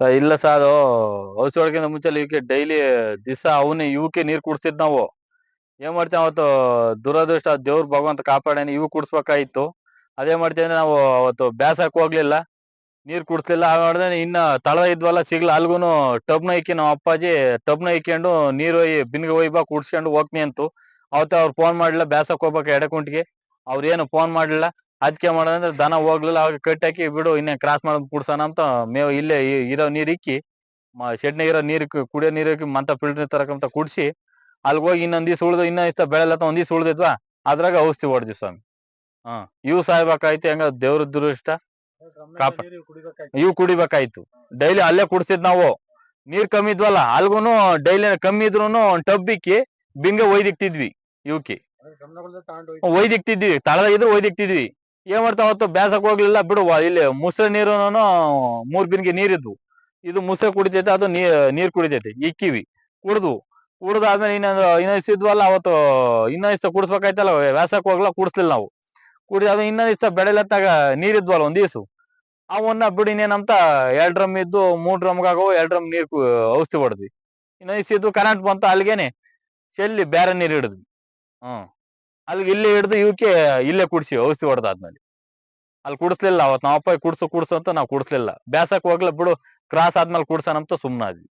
ಸ ಇಲ್ಲ ಸರ್ ಅದು ಔಷಧಿ ಹೊಡ್ಕಿಂತ ಮುಂಚೆ ಇವಕ್ಕೆ ಡೈಲಿ ದಿವಸ ಅವನೇ ಇವಕ್ಕೆ ನೀರ್ ಕುಡ್ಸಿದ್ ನಾವು. ಏನ್ ಮಾಡ್ತೇವೆ ಅವತ್ತು ದುರದೃಷ್ಟ ದೇವ್ರ ಭಗವಂತ ಕಾಪಾಡೇನಿ ಇವು ಕುಡ್ಸ್ಬೇಕಾಯ್ತು. ಅದೇ ಮಾಡ್ತೇವೆ ಅಂದ್ರೆ ನಾವು ಅವತ್ತು ಬ್ಯಾಸಕ್ ಹೋಗ್ಲಿಲ್ಲ. ನೀರ್ ಕುಡಿಸ್ಲಿಲ್ಲ. ಆ ಮಾಡಿದ್ರೆ ಇನ್ನ ತಳ ಇದ್ವಲ್ಲ ಸಿಗ್ಲ ಅಲ್ಗುನು ಟಬ್ನ ಇಕ್ಕಿ ನಮ್ಮ ಅಪ್ಪಾಜಿ ಟಬ್ನ ಇಕ್ಕೊಂಡು ನೀರ್ ಒಯ್ಯಿ ಬಿನ್ಗೆ ಒಯ್ಯಿ ಬಾ ಕುಡ್ಸ್ಕೊಂಡು ಹೋಗ್ನಿ ಅಂತು. ಅವತ್ತ ಅವ್ರು ಫೋನ್ ಮಾಡ್ಲಿಲ್ಲ ಬ್ಯಾಸಕ್ ಹೋಗ್ಬೇಕು ಎಡಕುಂಟಿಗೆ. ಅವ್ರೇನು ಫೋನ್ ಮಾಡ್ಲಿಲ್ಲ. ಅದಕ್ಕೆ ಮಾಡೋದಂದ್ರೆ ದನ ಹೋಗ್ಲಿಲ್ಲ ಅವಾಗ ಕಟ್ಟಾಕಿ ಬಿಡು ಇನ್ನೇ ಕ್ರಾಸ್ ಮಾಡೋದು ಕುಡ್ಸೋಣ ಅಂತ ಮೇವು ಇಲ್ಲೇ ಇರೋ ನೀರ್ ಇಕ್ಕಿ ಶೆಡ್ನಾಗ ಇರೋ ನೀರ್ ಕುಡಿಯೋ ನೀರ್ ಇಕ್ಕಿ ಮಂತ ಫಿಲ್ಟರ್ ತರಕಂತ ಕುಡ್ಸಿ ಅಲ್ಲಿ ಹೋಗಿ ಇನ್ನೊಂದ್ ದಿವ್ಸ ಉಳ್ದು ಇನ್ನೊಂದ್ ದಿವ್ಸ ಬೆಳೆಲ್ಲ ಒಂದ್ ದಿವ್ಸ ಉಳ್ದಿದ್ವಾ ಅದ್ರಾಗ ಔಷಧಿ ಹೊಡ್ದಿ ಸ್ವಾಮಿ. ಹಾ ಇವು ಸಾಯ್ಬೇಕಾಯ್ತು ಹೆಂಗ ದೇವ್ರ ದುರಷ್ಟ ಕಾಪ- ಇವು ಕುಡಿಬೇಕಾಯ್ತು. ಡೈಲಿ ಅಲ್ಲೇ ಕುಡ್ಸಿದ್ ನಾವು ನೀರ್ ಕಮ್ಮಿ ಇದ್ವಲ್ಲ ಅಲ್ಗುನು ಡೈಲಿ ಕಮ್ಮಿ ಇದ್ರೂನು ಒಂದ್ ಟಬ್ ಇಕ್ಕಿ ಬಿಂಗ ಒಯ್ದಿಕ್ತಿದ್ವಿ ಇವಕ್ಕೆ ಒಯ್ದಿಕ್ತಿದ್ವಿ ತಳದ ಇದ್ರು ಒಯ್ದಿಕ್ತಿದ್ವಿ. ಏನ್ ಮಾಡ್ತಾವ ಅವತ್ತು ಬ್ಯಾಸಕ್ ಹೋಗ್ಲಿಲ್ಲ ಬಿಡು ಇಲ್ಲಿ ಮುಸ್ರೆ ನೀರು ಮೂರ್ ಬಿನ್ಗೆ ನೀರಿದ್ವು. ಇದು ಮುಸ್ರೆ ಕುಡಿತೈತೆ, ಅದು ನೀರ್ ಕುಡಿತೈತೆ ಇಕ್ಕಿವಿ ಕುಡ್ದು, ಕುಡ್ದಾದ್ಮೇಲೆ ಇನ್ನೊಂದು ಇದ್ವಲ್ಲ ಅವತ್ತು ಇನ್ನೊಂದ್ ದಿವ್ಸ ಕುಡಿಸ್ಬೇಕಾಯ್ತಲ್ಲ, ವ್ಯಾಸಕ್ ಹೋಗ್ಲಾ ಕುಡಿಸ್ಲಿಲ್ಲ ನಾವು. ಕುಡಿದಾದ್ಮೇಲೆ ಇನ್ನೊಂದ್ ದಿವ್ಸ ಬೆಳೆಲತ್ತಾಗ ನೀರಿದ್ವಲ್ಲ ಒಂದ್ ಅವನ್ನ ಬಿಡಿ ಇನ್ನೇನಂತ, ಎರಡ್ ಡ್ರಮ್ ಇದ್ದು, ಮೂರ್ ಡ್ರಮ್ಗಾಗವು ಎರಡ್ ಡ್ರಮ್ ನೀರ್ ಔಷಧಿ ಹೊಡೆದ್ವಿ. ಇನ್ನೊಂದ್ ದಿವ್ಸ ಇದ್ದು ಕರೆಂಟ್ ಬಂತ ಅಲ್ಲಿಗೇನೆ, ಚೆಲ್ಲಿ ಬೇರೆ ನೀರ್ ಹಿಡಿದ್ವಿ. ಹ್ಮ್. ಅಲ್ಲಿಗೆ ಇಲ್ಲೇ ಹಿಡಿದು ಇವಕ್ಕೆ ಇಲ್ಲೇ ಕುಡ್ಸಿ ಔಷಧಿ ಹೊಡೆದಾದ್ಮೇಲೆ ಅಲ್ಲಿ ಕುಡಿಸ್ಲಿಲ್ಲ ಅವತ್ ನಾವ್ ಅಪ್ಪ ಕುಡ್ಸು ಕುಡ್ಸು ಅಂತ ನಾವು ಕುಡಿಸ್ಲಿಲ್ಲ. ಬ್ಯಾಸಕ್ ಹೋಗ್ಲ ಬಿಡು ಕ್ರಾಸ್ ಆದ್ಮೇಲೆ ಕುಡ್ಸೋಣ ಅಂತ ಸುಮ್ಮನಾದ್ವಿ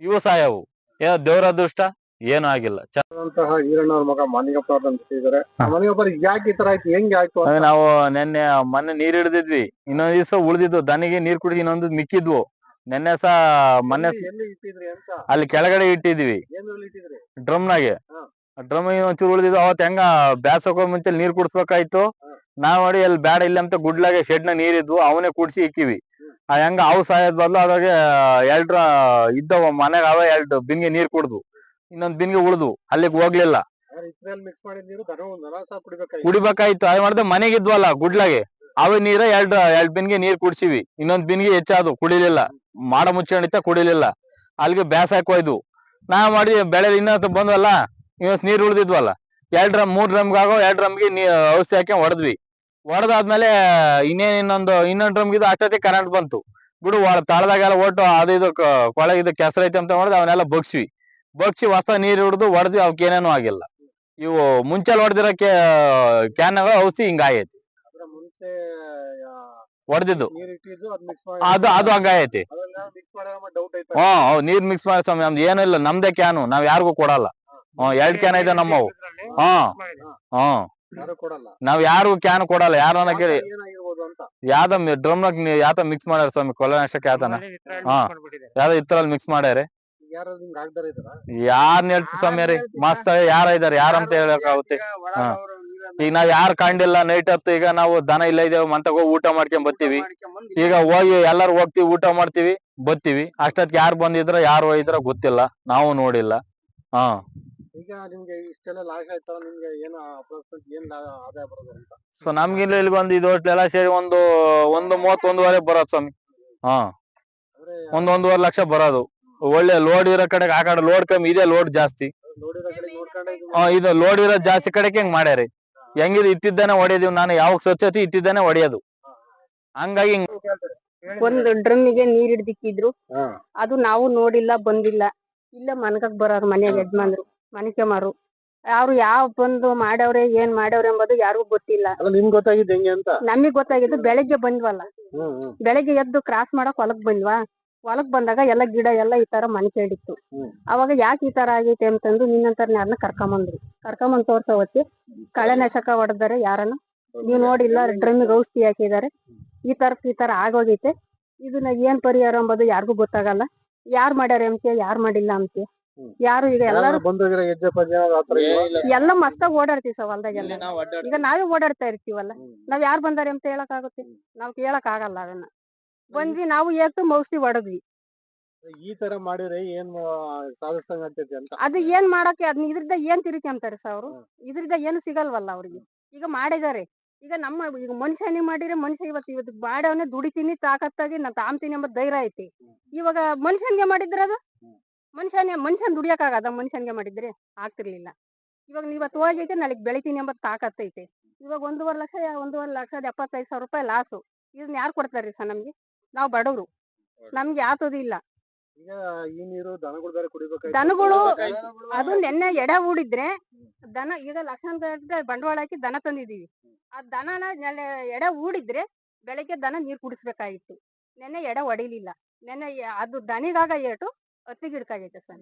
ಇವು ಸಾಯವು. ಏನೋ ದೇವರ ಅದೃಷ್ಟ? ಏನೂ ಆಗಿಲ್ಲ. ಈರಣ್ಣವ್ರ ಮಗ ಮನಿಗಪ್ಪ ಯಾಕೆ ಈ ತರ ಆಯ್ತು ಹೆಂಗ್ ಆಯ್ತು ಅಂತ? ನಾವು ನೆನ್ನೆ ಮೊನ್ನೆ ನೀರ್ ಹಿಡಿದಿದ್ವಿ. ಇನ್ನೊಂದ್ ದಿವ್ಸ ಉಳಿದಿದ್ವು. ದನಿಗೆ ನೀರ್ ಕುಡಿದು ಇನ್ನೊಂದು ಮಿಕ್ಕಿದ್ವು. ನೆನ್ನೆ ಸಹ ಮೊನ್ನೆ ಎಲ್ಲಿ- ಎಲ್ಲಿ ಅಂತ? ಅಲ್ಲಿ ಕೆಳಗಡೆ ಇಟ್ಟಿದ್ವಿ. ಡ್ರಮ್ನಾಗೆ. ಡ್ರಮ್ ಒಂಚೂರು ಉಳಿದಿದ್ದು ಅವತ್ ಹೆಂಗ ಬ್ಯಾಸಕ್ಕೋ ಮುಂಚೆ ನೀರ್ ಕುಡ್ಸ್ಬೇಕಾಯ್ತು. ನಾ ನಾವ್ ನೋಡಿ ಅಲ್ಲಿ ಬ್ಯಾಡ ಇಲ್ಲ ಅಂತ ಗುಡ್ಲಾಗೆ ಶೆಡ್ನ ನೀರ್ ಇದ್ವು ಅವನೇ ಕುಡ್ಸಿ ಇಕ್ಕಿವಿ. ಆ ಹೆಂಗ ಅವು ಸಾಯೋದ್ ಬದ್ಲು ಅದ್ರಾಗೆ ಎರಡ್ರ ಇದ್ದವ ಮನೆಗ ಅವ ಎರಡು ಬಿನ್ಗೆ ನೀರ್ ಕುಡ್ದು ಇನ್ನೊಂದ್ ಬಿನ್ಗೆ ಉಳ್ದು ಅಲ್ಲಿಗ್ ಹೋಗ್ಲಿಲ್ಲ. ಕುಡಿಬೇಕಾಯ್ತು. ಕುಡಿಬೇಕಾಯ್ತು ಅದ್ ಮಾಡ್ದೆ ಮನೆಗಿದ್ವಲ್ಲ ಗುಡ್ಲಾಗೆ. ಅವ ನೀರ ಎರಡ್ ಎರಡ್ ಬಿನ್ಗೆ ನೀರ್ ಕುಡ್ಸಿವಿ. ಇನ್ನೊಂದ್ ಬಿನ್ಗೆ ಹೆಚ್ಚಾದು ಕುಡಿಲಿಲ್ಲ. ಮಾಡ ಮುಚ್ಕೊಂಡಿತ್ತ ಕುಡಿಲಿಲ್ಲ. ಅಲ್ಲಿಗೆ ಬ್ಯಾಸಾಕ್ ಹೋಯ್ದು ನಾ ಮಾಡಿ ಬೆಳೆ ಇನ್ನೊಂದು ಬಂದ್ವಲ್ಲ ಇನ್ನೊಂದ್ ನೀರ್ ಉಳ್ದಿದ್ವಲ್ಲ? ಎರಡ್ ಡ್ರಮ್ ಮೂರ್ ಡ್ರಮ್ಗಾಗೋ ಎರಡ್ ಡ್ರಮ್ಗೆ ನೀ ಔಷಧಿ ಹಾಕಿ ಹೊಡೆದ್ವಿ. ಹೊಡೆದಾದ್ಮೇಲೆ ಇನ್ನೇನ್ ಇನ್ನೊಂದು ಇನ್ನೊಂದ್ ಡ್ರಮ್ಗಿದು ಅಷ್ಟೊತ್ತಿಗೆ ಕರೆಂಟ್ ಬಂತು. ಬಿಡು ತಳದಾಗೆಲ್ಲ ಒಟ್ಟು ಅದು ಇದು ಕೊಳೆ ಇದು ಕೆಸರೈತೆ ಅಂತ ಹೊಡೆದು ಅವನ್ನೆಲ್ಲ ಬಗ್ಸ್ವಿ. ಬಗ್ಸಿ ಹೊಸ ನೀರ್ ಹಿಡಿದು ಹೊಡೆದ್ವಿ ಅವಕ್ಕೆ ಏನೇನು ಆಗಿಲ್ಲ. ಇವು ಮುಂಚೆಲ್ ಹೊಡೆದಿರೋ ಕ್ಯಾನ್ ಔಷಧಿ ಹಿಂಗಾಗೈತಿ ಮುಂಚೆ ಹೊಡೆದಿದ್ದು. ಅದ್ ಅದು ಹಂಗಾಯ್ತಿ ಐತೆ. ಹ್ಮ್ ನೀರ್ ಮಿಕ್ಸ್ ಮಾಡಿ ಸ್ವಾಮಿ ನಮ್ದು ಏನಿಲ್ಲ ನಮ್ದೇ ಕ್ಯಾನು ನಾವ್ ಯಾರಿಗೂ ಕೊಡಲ್ಲ. ಹ್ಮ್ ಎರಡ್ ಕ್ಯಾನ್ ಐತೆ ನಮ್ಮವು. ಹಾ ಹಾ ನಾವ್ ಯಾರು ಕ್ಯಾನ್ ಕೊಡಲ್ಲ. ಯಾರನ್ನ ಕೇಳಿ. ಡ್ರಮ್ ಯಾವ್ದ ಡ್ರಮ್ನಾಗ ಯಾತ ಮಿಕ್ಸ್ ಮಾಡ್ಯಾರ ಸ್ವಾಮಿ ಕೊಲನಾಶಕ ಯಾತನ ಹಾ. ಯಾವ್ದೋ ಇತ್ತರಲ್ಲಿ ಮಿಕ್ಸ್ ಮಾಡ್ಯಾರ. ಯಾರ್ನ ಹೇಳ್ತಿ ಸ್ವಾಮಿ ರೀ ಮಸ್ತ್ ಯಾರ ಇದಾರೆ. ಯಾರಂತ ಹೇಳಕ್ಕಾಗುತ್ತೆ ಹಾ. ಈಗ ನಾವ್ ಯಾರ್ ಕಂಡಿಲ್ಲ ನೈಟ್ ಹೊತ್ತು ಈಗ ನಾವು ದನ ಇಲ್ಲ ಇದೇವ್ ಮಂತಗೋ ಹೋಗಿ ಊಟ ಮಾಡ್ಕೊಂಡ್ ಬರ್ತೀವಿ ಈಗ ಹೋಗಿ ಎಲ್ಲಾರು ಹೋಗ್ತಿವಿ ಊಟ ಮಾಡ್ತೀವಿ ಬರ್ತೀವಿ. ಅಷ್ಟೊತ್ತಿಗೆ ಯಾರು ಬಂದಿದ್ರ ಯಾರು ಹೋಗಿದ್ರ ಗೊತ್ತಿಲ್ಲ. ನಾವು ನೋಡಿಲ್ಲ. ಹಾ ಈಗ ನಿಮ್ಗೆ ಇಷ್ಟೆಲ್ಲ ಲಾಸ್ ನಿಮ್ಗೆ ಏನು ಏನ್ ಲಾ- ಆದಾಯ ಬರೋದು ಅಂತ? ಸೊ ನಮ್ಗಿಲ್ಲ ಇಲ್ಲಿ ಬಂದು ಇದು ಎಲ್ಲ ಸೇರಿ ಒಂದು ಒಂದು ಮೂವತ್ತೊಂದುವರೆ ಬರೋದು ಸ್ವಾಮಿ. ಹಾ. ಅಂದ್ರೆ ಒಂದ್ ಒಂದೂವರೆ ಲಕ್ಷ ಬರೋದು. ಒಳ್ಳೆ ಲೋಡ್ ಇರೋ ಕಡೆಗೆ ಆ ಕಡೆ ಲೋಡ್ ಕಮ್ಮಿ ಇದೆ ಲೋಡ್ ಜಾಸ್ತಿ. ನೋಡಿರೋ ಕಡೆ ನೋಡ್ಕೊಂಡೆ ಇದು ಆ, ಇದು ಲೋಡ್ ಇರೋ ಜಾಸ್ತಿ ಕಡೆಗೆ ಹೆಂಗ್ ಮಾಡ್ಯಾರಿ? ಹೆಂಗಿದ್? ಇತ್ತಿದ್ದಾನೆ ಹೊಡೆಯೋದಿವ್ ನಾನು ಯಾವಾಗ ಸ್ವಚ್ಛತೆ ಇಟ್ಟಿದ್ದಾನೆ ಹೊಡೆಯೋದು. ಹಂಗಾಗಿ ಹಿಂಗ್ ಒಂದು ಡ್ರಮ್ಮಿಗೆ ನೀರ್ ಹಿಡ್ದಿಕ್ಕಿದ್ರು. ಹಾ. ಅದು ನಾವು ನೋಡಿಲ್ಲ ಬಂದಿಲ್ಲ. ಇಲ್ಲ ಮನ್ಗಕ್ ಬರೋರು ಮನೆಯಾಗ ಯಜಮಾನ್ರು. ಮನಿಕೆಮಾರು ಅವ್ರು ಯಾವ ಬಂದು ಮಾಡವ್ರೆ ಏನ್ ಮಾಡವ್ರೆ ಎಂಬುದು ಯಾರಿಗೂ ಗೊತ್ತಿಲ್ಲ. ಅಲ್ಲ ನಿಮ್ಗೆ ಗೊತ್ತಾಗಿದ್ದು ಹೆಂಗೆ ಅಂತ? ನಮಿಗ್ ಗೊತ್ತಾಗಿದ್ದು ಬೆಳಗ್ಗೆ ಬಂದ್ವಲ್ಲ. ಹ್ಮ್ ಹ್ಮ್. ಬೆಳಗ್ಗೆ ಎದ್ದು ಕ್ರಾಸ್ ಮಾಡಕ್ ಹೊಲಕ್ ಬಂದ್ವಾ? ಹೊಲಕ್ ಬಂದಾಗ ಎಲ್ಲ ಗಿಡ ಎಲ್ಲ ಈ ತರ ಮನೆ ಕೇಳಿತ್ತು ಹ್ಮ್. ಅವಾಗ ಯಾಕೆ ಈ ತರ ಆಗೈತೆ ಅಂತಂದು ನಿನ್ನಂತರ ಯಾರನ್ನ ಕರ್ಕೊಂಬಂದ್ರು. ಕರ್ಕೊಂಬಂದ್ ತೋರ್ಸ ಹೊತ್ತಿ ಕಳೆನಾಶಕ ಹೊಡೆದಾರೆ ಯಾರನ್ನ? ನೀವ್ ನೋಡಿಲ್ಲ ಡ್ರಮ್ಮಿಗೆ ಔಷಧಿ ಹಾಕಿದಾರೆ ಈ ತರ ಈ ತರ ಆಗೋಗೈತೆ. ಇದನ್ನ ಏನ್ ಪರಿಹಾರ ಎಂಬುದು ಯಾರಿಗೂ ಗೊತ್ತಾಗಲ್ಲ. ಯಾರ್ ಮಾಡ್ಯಾರ ಅಂತೆ ಯಾರ್ ಮಾಡಿಲ್ಲ ಅಂತೆ. ಯಾರು ಈಗ ಎಲ್ಲಾರು ಬಂದೋಗಿರೋ ಹೆಜ್ಜೆ ಪಜ್ಜೆ? ಎಲ್ಲ ಮಸ್ತಾಗ್ ಓಡಾಡ್ತೀವಿ ಸರ್ ಹೊಲ್ದಾಗೆಲ್ಲ. ಈಗ ನಾವೇ ಓಡಾಡ್ತಾ ಇರ್ತೀವಲ್ಲ. ನಾವ್ ಯಾರ್ ಬಂದಾರೆ ಅಂತ ಹೇಳಕ್ ಆಗುತ್ತೆ ನಾವ್ ಕೇಳಕ್ ಆಗಲ್ಲ ಅದನ್ನ ಬಂದ್ವಿ ನಾವು ಏತ್ತು ಮೌಸಿ ಹೊಡದ್ವಿ ಈ ತರ ಮಾಡಿದ್ರೆ ಏನ್ ಸಾಧಿಸ್ದಂಗ ಆಗ್ತೈತಿ ಅಂತ. ಅದು ಏನ್ ಮಾಡಕ್ಕೆ ಅದ್ನ ಇದ್ರಿಂದ ಏನ್ ಅಂತಾರೆ ಸರ್ ಅವ್ರು? ಇದ್ರಿಂದ ಏನು ಸಿಗಲ್ವಲ್ಲ ಅವ್ರಿಗೆ? ಈಗ ಮಾಡಿದಾರೆ. ಈಗ ನಮ್ಮ ಈಗ ಮನುಷ್ಯನೇ ಮಾಡಿದ್ರೆ ಮನುಷ್ಯ ಇವತ್ತು ಇವತ್ತು ಬಾಡವನ್ನ ದುಡಿತೀನಿ ತಾಕತ್ತಾಗಿ ನಾ ತಾಮ್ತೀನಿ ಎಂಬ ಧೈರ್ಯ ಐತಿ. ಇವಾಗ ಮನುಷ್ಯನ್ಗೆ ಮಾಡಿದ್ರೆ ಅದು. ಮನುಷ್ಯನೇ ಮನುಷ್ಯನ್ ದುಡಿಯಕ್ ಆಗದ ಮನುಷ್ಯನ್ಗೆ ಮಾಡಿದ್ರೆ ಆಗ್ತಿರ್ಲಿಲ್ಲ. ಇವಾಗ ನೀವ್ ಇವತ್ತು ಹೋಗೈತೆ ನಾಳೆಗ್ ಬೆಳಿತೀನಿ ಎಂಬ ತಾಕತ್ತೈತೆ ಇವಾಗ ಒಂದೂವರೆ ಲಕ್ಷ ಒಂದೂವರೆ ಲಕ್ಷದ ಎಪ್ಪತ್ತೈದು ಸಾವಿರ ರೂಪಾಯಿ ಲಾಸು ಇದನ್ನ ಯಾರು ಕೊಡ್ತಾರ್ರಿ ಸರ್ ನಮ್ಗೆ? ನಾವ್ ಬಡವ್ರು. ನಮ್ಗೆ ಯಾತದಿಲ್ಲ ಇಲ್ಲ ಈಗ ಈ ನೀರು ದನಗಳು ಬೇರೆ ಕುಡಿಬೇಕಾಯ್ತು. ದನಗಳು ಅದು ನೆನ್ನೆ ಎಡ ಹೂಡಿದ್ರೆ ದನ ಈಗ ಲಕ್ಷಾಂತರ ಬಂಡವಾಳ ಹಾಕಿ ದನ ತಂದಿದೀವಿ. ಆ ದನನ ಎಡ ಎಡೆ ಹೂಡಿದ್ರೆ ಬೆಳಗ್ಗೆ ದನ ನೀರ್ ಕುಡಿಸ್ಬೇಕಾಗಿತ್ತು. ನೆನ್ನೆ ಎಡ ಹೊಡಿಲಿಲ್ಲ ನೆನ್ನೆ ಅದು ದನಿಗಾಗ ಏಟು ಹತ್ತಿ ಹಿಡ್ಕಾಗೈತೆ ಸರ್.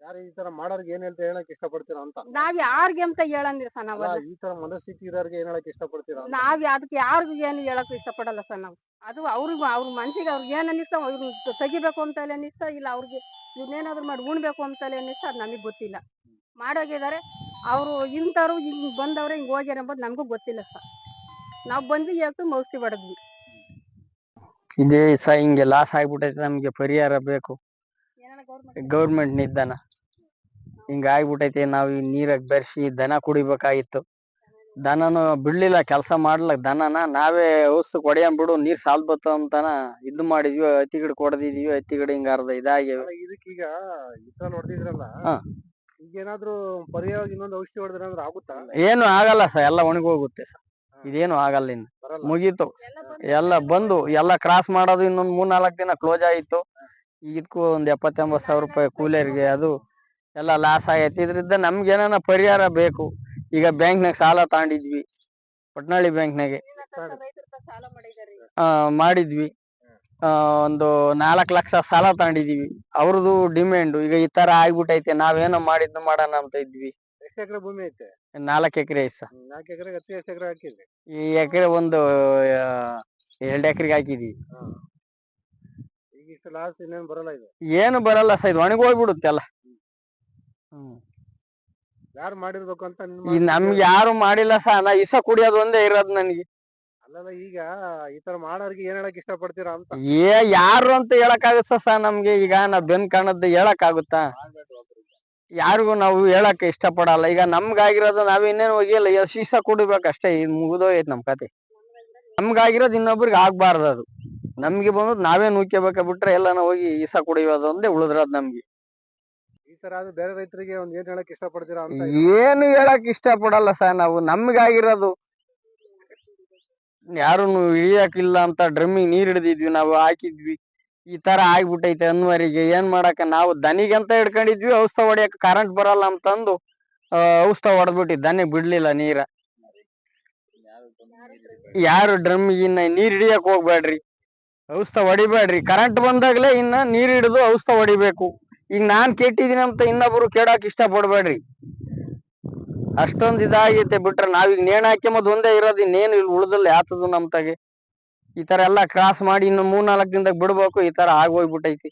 ಯಾರು ಈ ತರ ಮಾಡೋರ್ಗೆ ಏನ್ ಹೇಳ್ತಾ ಹೇಳಕ್ ಇಷ್ಟಪಡ್ತೀರಾ ಅಂತ? ನಾವ್ ಯಾರ್ಗೆ ಅಂತ ಹೇಳಂದಿರ ಸರ್ ನಾವ್ ಅಲ್ಲ, ಈ ತರ ಮನಸ್ಥಿತಿ ಇರೋರ್ಗೆ ಏನ್ ಹೇಳಕ್ ಇಷ್ಟಪಡ್ತೀರಾ ಅಂತ? ನಾವ್ ಅದಕ್ಕೆ ಯಾರಿಗೂ ಏನು ಹೇಳಕ್ ಇಷ್ಟಪಡಲ್ಲ ಸರ್ ನಾವು. ಅದು ಅವ್ರಿಗೂ ಅವ್ರ ಮನ್ಸಿಗೆ ಅವ್ರಿಗೆ ಏನ್ ಅನ್ನಿಸ್ತಾ ಅವ್ರು ತೆಗಿಬೇಕು ಅಂತ ಅನ್ನಿಸ್ತಾ ಇಲ್ಲ ಅವ್ರಿಗೆ ಇವ್ನೇನಾದ್ರು ಮಾಡಿ ಉಣ್ಬೇಕು ಅಂತ ಅನ್ನಿಸ್ತಾ ಅದು ನಮಗ್ ಗೊತ್ತಿಲ್ಲ. ಮಾಡೋಗಿದ್ದಾರೆ ಅವರು ಇಂಥವ್ರು ಹಿಂಗ್ ಬಂದವ್ರೆ ಹಿಂಗ್ ಹೋಗ್ಯಾರ ಎಂಬುದು ನಮಗೂ ಗೊತ್ತಿಲ್ಲ ಸರ್. ನಾವು ಬಂದ್ವಿ ಹೇಳ್ತು ಮೌಸಿ ಹೊಡೆದ್ವಿ. ಇದೇ ಸ ಹಿಂಗೆ ಲಾಸ್ ಆಗ್ಬಿಟ್ಟೈತೆ ನಮ್ಗೆ ಪರಿಹಾರ ಬೇಕು. ಗೌರ್ಮೆಂಟ್ ನಿದ್ದಾನ ಹಿಂಗ ಆಗ್ಬಿಟ್ಟೈತೆ ನಾವು ಈ ನೀರಾಗ ಬೆರ್ಸಿ ದನ ಕುಡಿಬೇಕಾಗಿತ್ತು. ದನನು ಬಿಡ್ಲಿಲ್ಲ ಕೆಲಸ ಮಾಡ್ಲಕ್ ದನನ ನಾವೇ ಔಷಧಿ ಹೊಡೆಯನ್ ಬಿಡು ನೀರ್ ಸಾಲ್ ಬತ್ತು ಅಂತಾನ ಇದ್ ಮಾಡಿದ್ವಿ ಹತ್ತಿ ಗಿಡ ಕೊಡದಿದ್ವಿ ಹತ್ತಿ ಗಿಡ ಹಿಂಗ ಅರ್ಧ ಇದಾಗಿ ಇದಕ್ಕೀಗ ಇದ್ರಲ್ಲಿ ಹೊಡೆದಿದ್ರಲ್ಲ ಹಾ. ಈಗ ಏನಾದ್ರು ಪರ್ಯಾಯವಾಗಿ ಇನ್ನೊಂದು ಔಷಧಿ ಹೊಡೆದ್ರೆ ಆಗುತ್ತಾ? ಏನು ಆಗಲ್ಲ ಸರ್ ಎಲ್ಲ ಒಣಗೋಗುತ್ತೆ ಸರ್. ಇದೇನು ಆಗಲ್ಲ ಇನ್ನು. ಮುಗೀತು. ಎಲ್ಲ ಬಂದು ಎಲ್ಲ ಕ್ರಾಸ್ ಮಾಡೋದು ಇನ್ನೊಂದು ಮೂರ್ ನಾಲ್ಕು ದಿನ ಕ್ಲೋಸ್ ಆಯಿತು. ಇದಕ್ಕೂ ಒಂದ್ ಎಪ್ಪತ್ತೆಂಬತ್ ಸಾವಿರ ರೂಪಾಯಿ ಕೂಲಿಯರ್ಗೆ ಅದು ಎಲ್ಲ ಲಾಸ್ ಆಗೈತಿ. ಇದ್ರಿಂದ ನಮ್ಗೆ ಏನಾನ ಪರಿಹಾರ ಬೇಕು. ಈಗ ಬ್ಯಾಂಕ್ನಾಗ ಸಾಲ ತಗೊಂಡಿದ್ವಿ. ಪಟ್ನಾಳಿ ಬ್ಯಾಂಕ್ನಾಗೆ ಆ ಮಾಡಿದ್ವಿ. ಆ ಒಂದು ನಾಲ್ಕ್ ಲಕ್ಷ ಸಾಲ ತಗೊಂಡಿದೀವಿ. ಅವ್ರದ್ದು ಡಿಮ್ಯಾಂಡ್ ಈಗ ಈ ತರ ಆಗ್ಬಿಟ್ಟೈತೆ ನಾವೇನೋ ಮಾಡಿದ್ದು ಮಾಡೋಣ ಅಂತ ಇದ್ವಿ. ಎಷ್ಟು ಎಕರೆ ಭೂಮಿ ಐತೆ? ನಾಲ್ಕ್ ಎಕರೆ ಐತ್ ಸರ್. ನಾಲ್ಕು ಎಕರೆ ಹತ್ತು ಎಷ್ಟು ಎಕರೆ ಹಾಕಿದ್ರಿ. ಈ ಎಕರೆ ಒಂದು ಆ, ಎಕ್ರೆಗ್ ಎಕರೆಗೆ ಹ್ಮ್ ಈಗ ಇಷ್ಟು ಲಾಸ್ ಇನ್ನೇನು ಬರಲ್ಲ ಇದು? ಏನು ಬರಲ್ಲ ಸರ್ ಇದು ಒಣಗೋಗ್ಬಿಡುತ್ತೆ ಎಲ್ಲ ಹ್ಮ್. ಯಾರು ಮಾಡಿರ್ಬೇಕು ಅಂತ ನಿಮ್ಮ ಈ ನಮ್ಗೆ ಯಾರು ಮಾಡಿಲ್ಲ ಸರ್ ನಾ ಇಸ ಕುಡಿಯೋದು ಒಂದೇ ಇರೋದು ನನಗೆ. ಅಲ್ಲಲ್ಲ ಈಗ ಈ ತರ ಮಾಡೋರಿಗೆ ಏನ್ ಹೇಳಕ್ ಇಷ್ಟ ಪಡ್ತೀರಾ ಅಂತ. ಏ ಯಾರು ಅಂತ ಹೇಳಕ್ ಆಗುತ್ತ ಸಹ ನಮ್ಗೆ? ಈಗ ನಾ ಬೆನ್ ಕಾಣದ್ದು ಹೇಳಕ್ ಆಗುತ್ತಾ? ಯಾರಿಗೂ ನಾವು ಹೇಳಕ್ ಇಷ್ಟಪಡಲ್ಲ. ಈಗ ನಮ್ಗಾಗಿರೋದು ನಾವ್ ಇನ್ನೇನು ಹೋಗಿಲ್ಲ. ಈಗ ಇಸ ಕುಡಿಬೇಕು ಅಷ್ಟೇ ಇದು ಮುಗಿದೋಯ್ತು ನಮ್ ಕತೆ. ನಮ್ಗಾಗಿರೋದು ಇನ್ನೊಬ್ರಿಗೆ ಆಗ್ಬಾರ್ದು ಅದು. ನಮ್ಗೆ ಬಂದದ್ ನಾವೇ ನೂಕೋಬೇಕ ಬಿಟ್ರೆ ಎಲ್ಲಾನ ಹೋಗಿ ಈಸ ಕುಡಿಯೋದು ಒಂದೇ ಉಳಿದ್ರದ್ ನಮ್ಗೆ. ಈ ತರ ಅದು ಬೇರೆ ರೈತರಿಗೆ ಒಂದ್ ಏನ್ ಹೇಳಕ್ ಇಷ್ಟಪಡ್ತೀರಾ ಅಂತ ಏನು ಹೇಳಕ್ ಇಷ್ಟ ಪಡಲ್ಲ ಸರ್ ನಾವು. ನಮ್ಗಾಗಿರೋದು ಯಾರು ಇಳಿಯಕ್ಕಿಲ್ಲ ಅಂತ ಡ್ರಮ್ಮಿಗೆ ನೀರ್ ಹಿಡ್ದಿದ್ವಿ ನಾವು ಹಾಕಿದ್ವಿ. ಈ ತರ ಆಗ್ಬಿಟ್ಟೈತೆ ಅನ್ವರಿಗೆ. ಏನ್ ಮಾಡಕ ನಾವು ದನಿಗಂತ ಹಿಡ್ಕೊಂಡಿದ್ವಿ, ಔಷಧ ಹೊಡಿಯಕ್ ಕರೆಂಟ್ ಬರಲ್ಲ ಅಂತಂದು ಔಷಧ ಹೊಡೆದ್ಬಿಟ್ಟಿ ದನಿ ಬಿಡ್ಲಿಲ್ಲ ನೀರ. ಯಾರು ಡ್ರಮ್ ಇನ್ನ ನೀರ್ ಹಿಡಿಯಕ್ ಹೋಗ್ಬೇಡ್ರಿ ಔಷಧ ಹೊಡಿಬೇಡ್ರಿ ಕರೆಂಟ್ ಬಂದಾಗ್ಲೇ ಇನ್ನ ನೀರ್ ಹಿಡಿದು ಔಷಧ ಹೊಡಿಬೇಕು. ಈಗ ನಾನ್ ಕೆಟ್ಟಿದೀನಿ ಅಂತ ಇನ್ನೊಬ್ರು ಕೇಳಕ್ ಇಷ್ಟ ಪಡ್ಬೇಡ್ರಿ ಅಷ್ಟೊಂದ್ ಇದಾಗೈತೆ ಬಿಟ್ರೆ ನಾವೀಗ ನೇಣ್ ಹಾಕ್ಯಂಬದ್ ಒಂದೇ ಇರೋದು ಇನ್ನೇನು ಇಲ್ಲಿ ಉಳ್ದಲ್ಲ ನಮ್ ತಗೆ. ಈ ತರ ಎಲ್ಲಾ ಕ್ರಾಸ್ ಮಾಡಿ ಇನ್ನು ಮೂರ್ ನಾಲ್ಕ್ ದಿನದಾಗ ಬಿಡಬೇಕು ಈ ತರ ಆಗೋಗ್ಬಿಟ್ಟೈತಿ